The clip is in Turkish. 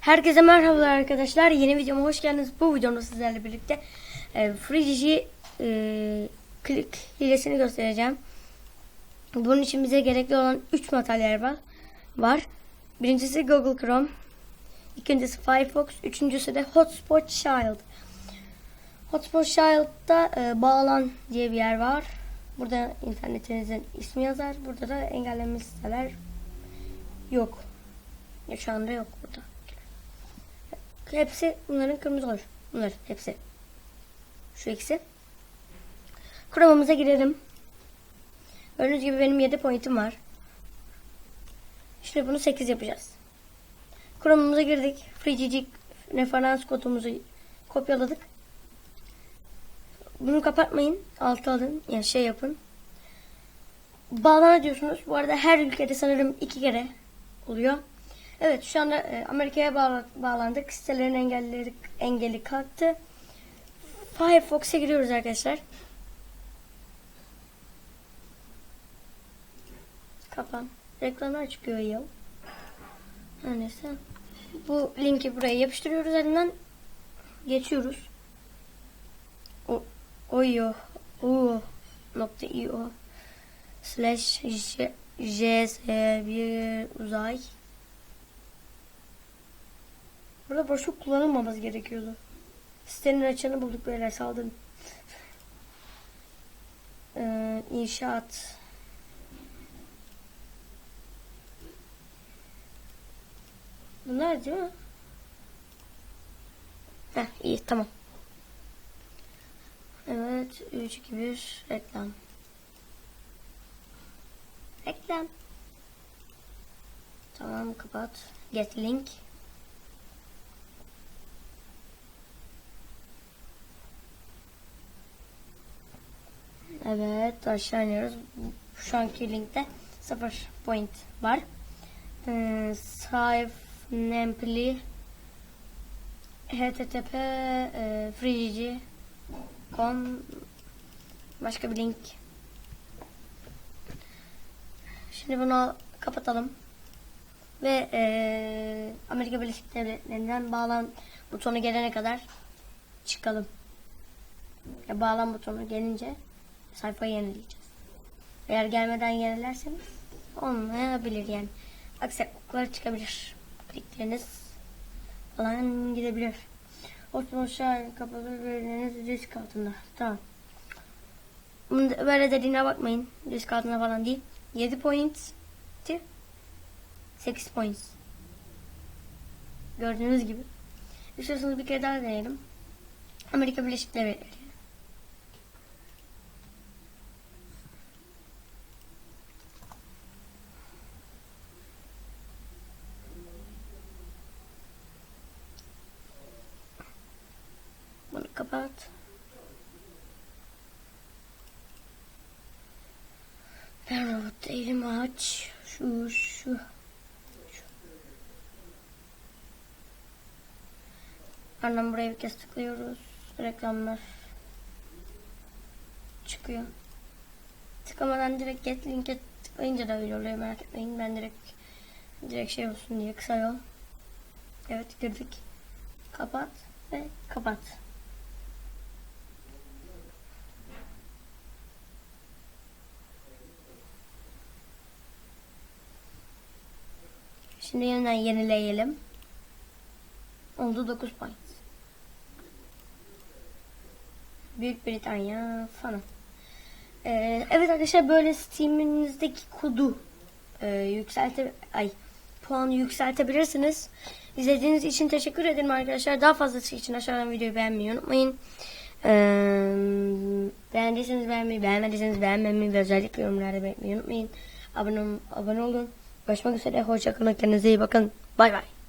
Herkese merhabalar arkadaşlar. Yeni videoma hoş geldiniz. Bu videomda sizlerle birlikte e, FreeGG e, klik hilesini göstereceğim. Bunun için bize gerekli olan 3 materyal var. var. Birincisi Google Chrome, ikincisi Firefox, üçüncüsü de Hotspot Child. Hotspot Child'da e, bağlan diye bir yer var. Burada internetinizin ismi yazar. Burada da engellenmiş siteler yok. Şu anda yok burada. Hepsi bunların kırmızı olur. Bunlar hepsi. Şu ikisi. Chrome'umuza girelim. Gördüğünüz gibi benim 7 pointim var. Şimdi bunu 8 yapacağız. Chrome'umuza girdik. FreeGG referans kodumuzu kopyaladık. Bunu kapatmayın. Altı alın. Yani şey yapın. Bağlana diyorsunuz. Bu arada her ülkede sanırım iki kere oluyor. Evet şu anda e, Amerika'ya bağla- bağlandık. Sitelerin engelleri engeli kalktı. Firefox'a giriyoruz arkadaşlar. Kapan. Reklamlar çıkıyor ya. Her neyse. Bu linki buraya yapıştırıyoruz elinden. Geçiyoruz. O, oyo. O. Nokta io. Slash j, js bir uzay. Burada boşluk kullanılmaması gerekiyordu. Sitenin açığını bulduk böyle saldırın. Ee, inşaat. Bunlar değil mi? Heh iyi tamam. Evet 3 2 1 reklam. Reklam. Tamam kapat. Get link. Evet aşağı iniyoruz. Şu anki linkte 0 point var. Ee, Skype Nempli http e, freegg.com başka bir link. Şimdi bunu kapatalım. Ve e, Amerika Birleşik Devletleri'nden bağlan butonu gelene kadar çıkalım. Ya bağlan butonu gelince sayfayı yenileyeceğiz. Eğer gelmeden yenilerseniz olmayabilir yani. Aksaklıklar çıkabilir. Klikleriniz falan gidebilir. Ortadan aşağı kapalı verileriniz risk altında. Tamam. Böyle dediğine bakmayın. Risk altında falan değil. 7 point 8 points. Gördüğünüz gibi. İstiyorsanız bir kere daha deneyelim. Amerika Birleşik Devletleri. Kapat. Ben robot değilim aç. Şu şu. Ardından buraya bir kez tıklıyoruz. Reklamlar çıkıyor. Tıklamadan direkt get linke tıklayınca da öyle oluyor merak etmeyin. Ben direkt direkt şey olsun diye kısa yol. Evet girdik. Kapat ve kapat. Şimdi yeniden yenileyelim. Oldu 9 point. Büyük Britanya falan. Ee, evet arkadaşlar böyle Steam'inizdeki kodu e, yükselte ay puanı yükseltebilirsiniz. İzlediğiniz için teşekkür ederim arkadaşlar. Daha fazlası için aşağıdan videoyu beğenmeyi unutmayın. Ee, beğendiyseniz beğenmeyi, beğenmediyseniz beğenmemeyi ve özellikle yorumlarda belirtmeyi unutmayın. Abone, abone olun. Görüşmek üzere. Hoşçakalın. Kendinize iyi bakın. Bay bay.